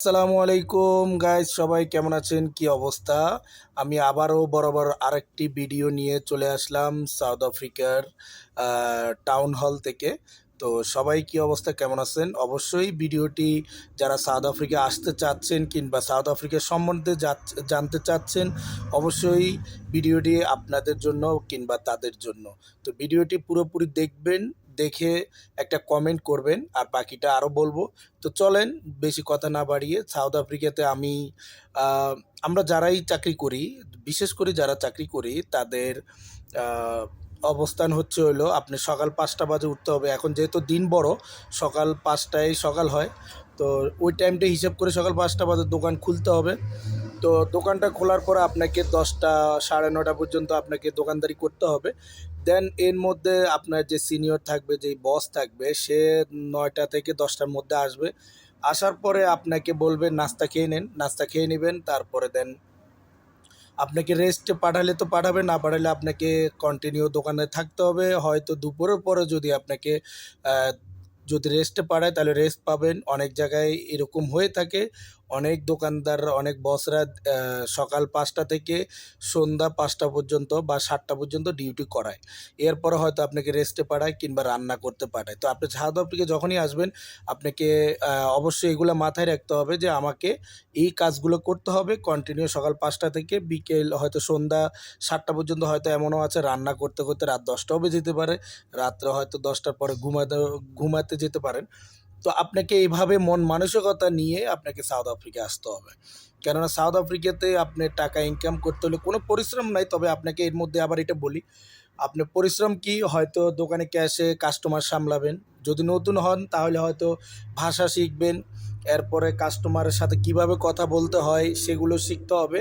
আসসালামু আলাইকুম গাইজ সবাই কেমন আছেন? কি অবস্থা? আমি আবারও বরাবর আরেকটি ভিডিও নিয়ে চলে আসলাম সাউথ আফ্রিকার টাউন হল থেকে। তো সবাই কি অবস্থা, কেমন আছেন? অবশ্যই ভিডিওটি যারা সাউথ আফ্রিকা আসতে চাচ্ছেন কিংবা সাউথ আফ্রিকা সম্বন্ধে জানতে চাচ্ছেন, অবশ্যই ভিডিওটি আপনাদের জন্য কিংবা তাদের জন্য। তো ভিডিওটি পুরোপুরি দেখবেন দেখে একটা কমেন্ট করবেন, আর বাকিটা আরও বলব। তো চলেন, বেশি কথা না বাড়িয়ে সাউথ আফ্রিকাতে আমি আমরা যারাই চাকরি করি, বিশেষ করে যারা চাকরি করি, তাদের অবস্থান হচ্ছে হলো, আপনি সকাল পাঁচটা বাজে উঠতে হবে। এখন যেহেতু দিন বড়, সকাল পাঁচটায় সকাল হয়। তো ওই টাইমটা হিসাব করে সকাল পাঁচটা বাজে দোকান খুলতে হবে। তো দোকানটা খোলার পর আপনাকে দশটা, সাড়ে নটা পর্যন্ত আপনাকে দোকানদারি করতে হবে। দেন এর মধ্যে আপনার যে সিনিয়র থাকবে যে বস থাকবে, সে নয়টা থেকে দশটার মধ্যে আসবে। আসার পরে আপনাকে বলবে, নাস্তা খেয়ে নেন। নাস্তা খেয়ে নেবেন, তারপরে দেন আপনাকে রেস্টে পাঠালে তো পাঠাবে, না পাঠালে আপনাকে কন্টিনিউ দোকানে থাকতে হবে। হয়তো দুপুরের পরে যদি আপনাকে যদি রেস্টে পাঠায়, তাহলে রেস্ট পাবেন। অনেক জায়গায় এরকম হয়ে থাকে। অনেক দোকানদার, অনেক বসরা সকাল পাঁচটা থেকে সন্ধ্যা পাঁচটা পর্যন্ত বা সাতটা পর্যন্ত ডিউটি করায়। এরপরে হয়তো আপনাকে রেস্টে পাঠায় কিংবা রান্না করতে পাঠায়। তো আপনি সাউথ আফ্রিকা যখনই আসবেন, আপনাকে অবশ্যই এগুলো মাথায় রাখতে হবে যে আমাকে এই কাজগুলো করতে হবে কন্টিনিউ সকাল পাঁচটা থেকে বিকেল হয়তো সন্ধ্যা সাতটা পর্যন্ত হয়তো এমনও আছে রান্না করতে করতে রাত দশটাও বেজে যেতে পারে। রাত্রে হয়তো দশটার পরে ঘুমাতে ঘুমাতে যেতে পারেন। তো আপনাকে এইভাবে মন মানসিকতা নিয়ে আপনাকে সাউথ আফ্রিকা আসতে হবে। কেননা সাউথ আফ্রিকাতে আপনি টাকা ইনকাম করতে হলে কোনো পরিশ্রম নাই, তবে আপনাকে এর মধ্যে আবার এটা বলি, আপনি পরিশ্রম কি হয়তো দোকানে ক্যাশে কাস্টমার সামলাবেন, যদি নতুন হন তাহলে হয়তো ভাষা শিখবেন, এরপরে কাস্টমারের সাথে কীভাবে কথা বলতে হয় সেগুলো শিখতে হবে।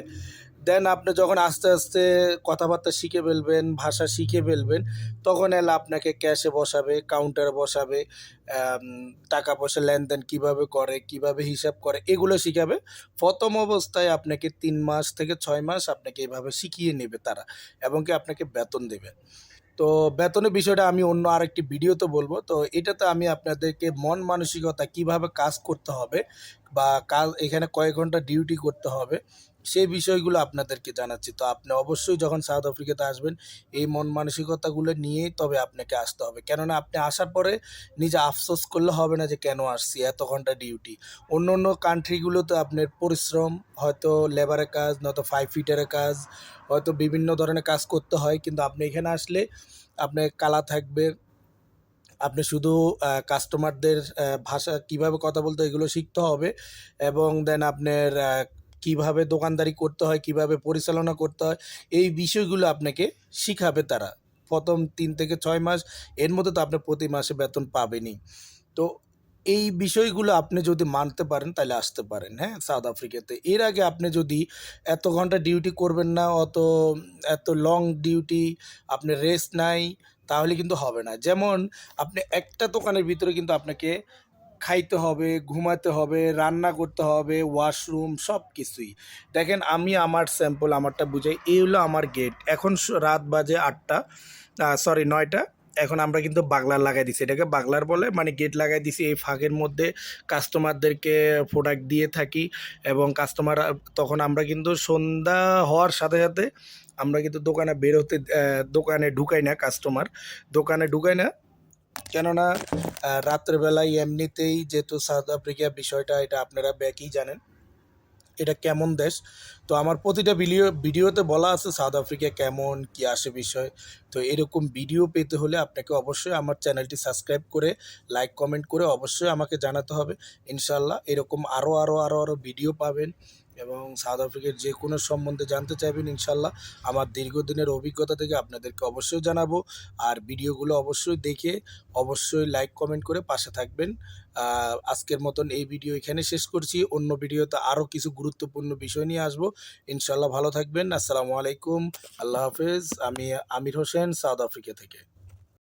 দেন আপনি যখন আস্তে আস্তে কথাবার্তা শিখে ফেলবেন, ভাষা শিখে ফেলবেন, তখন এলা আপনাকে ক্যাশে বসাবে কাউন্টারে বসাবে টাকা পয়সা লেনদেন কীভাবে করে, কীভাবে হিসাব করে, এগুলো শিখাবে। প্রথম অবস্থায় আপনাকে তিন মাস থেকে ছয় মাস আপনাকে এভাবে শিখিয়ে নেবে তারা এবং কি আপনাকে বেতন দেবে। তো বেতনের বিষয়টা আমি অন্য আরেকটি ভিডিওতে বলব। তো এটাতে আমি আপনাদেরকে মন মানসিকতা কীভাবে কাজ করতে হবে বা কাল এখানে কয়েক ঘণ্টা ডিউটি করতে হবে, সেই বিষয়গুলো আপনাদেরকে জানাচ্ছি। তো আপনি অবশ্যই যখন সাউথ আফ্রিকাতে আসবেন, এই মন মানসিকতাগুলো নিয়েই তবে আপনাকে আসতে হবে। কেননা আপনি আসার পরে নিজে আফসোস করলে হবে না যে কেন আসছি, এত ঘণ্টা ডিউটি অন্য অন্য কান্ট্রিগুলোতে আপনার পরিশ্রম, হয়তো লেবারের কাজ, নয়তো ফাইভ ফিটারের কাজ, হয়তো বিভিন্ন ধরনের কাজ করতে হয়, কিন্তু আপনি এখানে আসলে আপনার কালা থাকবে আপনি শুধু কাস্টমারদের ভাষা কীভাবে কথা বলতে এগুলো শিখতে হবে এবং দেন আপনার কীভাবে দোকানদারি করতে হয়, কীভাবে পরিচালনা করতে হয়, এই বিষয়গুলো আপনাকে শিখাবে তারা। প্রথম তিন থেকে ছয় মাস, এর মধ্যে তো আপনি প্রতি মাসে বেতন পাবেনই। তো এই বিষয়গুলো আপনি যদি মানতে পারেন, তাহলে আসতে পারেন হ্যাঁ সাউথ আফ্রিকাতে। এর আগে আপনি যদি এত ঘণ্টা ডিউটি করবেন না, অত, এত লং ডিউটি, আপনি রেস্ট নাই, তাহলে কিন্তু হবে না। যেমন, আপনি একটা দোকানের ভিতরে কিন্তু আপনাকে খাইতে হবে, ঘুমাতে হবে, রান্না করতে হবে, ওয়াশরুম সব কিছুই দেখেন, আমি আমার স্যাম্পল আমারটা বুঝাই, এই হলো আমার গেট এখন রাত বাজে আটটা সরি নয়টা। এখন আমরা কিন্তু বাগলার লাগাই দিছি। এটাকে বাগলার বলে মানে গেট লাগাই দিছি। এই ফাঁকের মধ্যে কাস্টমারদেরকে প্রোডাক্ট দিয়ে থাকি এবং কাস্টমার তখন আমরা কিন্তু সন্ধ্যা হওয়ার সাথে সাথে আমরা কিন্তু দোকানে বের হতে দোকানে ঢুকাই না কাস্টমার দোকানে ঢুকাই না। কেননা রাত্রেবেলায় এমনিতেই যেহেতু সাউথ আফ্রিকা বিষয়টা, এটা আপনারা ব্যাকই জানেন। এটা কেমন দেশ? তো আমার প্রতিটা ভিডিও, ভিডিওতে বলা আছে সাউথ আফ্রিকা কেমন, কি আসে বিষয়। তো এরকম ভিডিও পেতে হলে আপনাকে অবশ্যই আমার চ্যানেলটি সাবস্ক্রাইব করে, লাইক, কমেন্ট করে অবশ্যই আমাকে জানাতে হবে। ইনশাল্লাহ এরকম আরও আরও আরও আরও ভিডিও পাবেন। এবং সাউথ আফ্রিকার যে কোনো সম্বন্ধে জানতে চাইবেন ইনশাল্লাহ, আমার দীর্ঘদিনের অভিজ্ঞতা থেকে আপনাদেরকে অবশ্যই জানাব। আর ভিডিওগুলো অবশ্যই দেখে অবশ্যই লাইক কমেন্ট করে পাশে থাকবেন। আজকের মতন এই ভিডিও এখানে শেষ করছি। অন্য ভিডিওতে আরও কিছু গুরুত্বপূর্ণ বিষয় নিয়ে আসব। ইনশাল্লাহ ভালো থাকবেন। আসসালামু আলাইকুম। আল্লাহ হাফেজ। আমি আমির হোসেন, সাউথ আফ্রিকা থেকে।